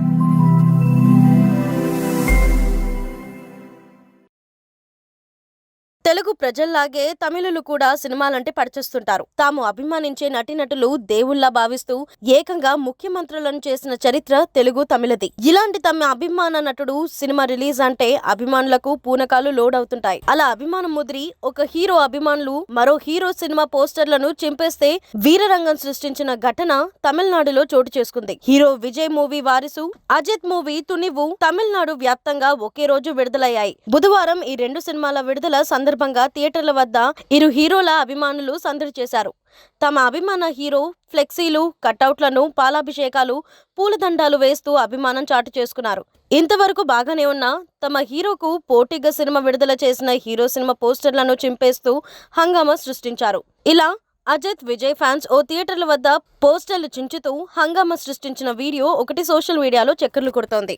Thank you. Telugu ప్రజల్లాగే తమిళులు కూడా సినిమాలంటే పడిచేస్తుంటారు తాము అభిమానించే నటీనటులు దేవుళ్ళా భావిస్తూ ఏకంగా ముఖ్యమంత్రులను చేసిన చరిత్ర తెలుగు తమిళది. ఇలాంటి తమ అభిమాన నటుడు సినిమా రిలీజ్ అంటే అభిమానులకు పూనకాలు లోడ్ అవుతుంటాయి అలా అభిమానం ముదిరి ఒక హీరో అభిమానులు మరో హీరో సినిమా పోస్టర్లను చింపేస్తే వీరరంగం సృష్టించిన ఘటన తమిళనాడులో చోటు చేసుకుంది. Hero Vijay movie Varisu Ajith movie Thunivu Tamil Nadu వ్యాప్తంగా ఒకే రోజు విడుదలయ్యాయి. బుధవారం ఈ రెండు సినిమాల విడుదల సందర్భంగా థియేటర్ల వద్ద ఇరు హీరోల అభిమానులు సందడి చేశారు. తమ అభిమాన హీరో ఫ్లెక్సీలు కటౌట్లను పాలాభిషేకాలు పూలదండాలు వేస్తూ అభిమానం చాటు చేసుకున్నారు. ఇంతవరకు బాగానే ఉన్న తమ హీరోకు పోటీగా సినిమా విడుదల చేసిన హీరో సినిమా పోస్టర్లను చింపేస్తూ హంగామా సృష్టించారు. ఇలా అజిత్ విజయ్ ఫ్యాన్స్ ఓ థియేటర్ల వద్ద పోస్టర్లు చించుతూ హంగామా సృష్టించిన వీడియో ఒకటి సోషల్ మీడియాలో చక్కర్లు కొడుతోంది.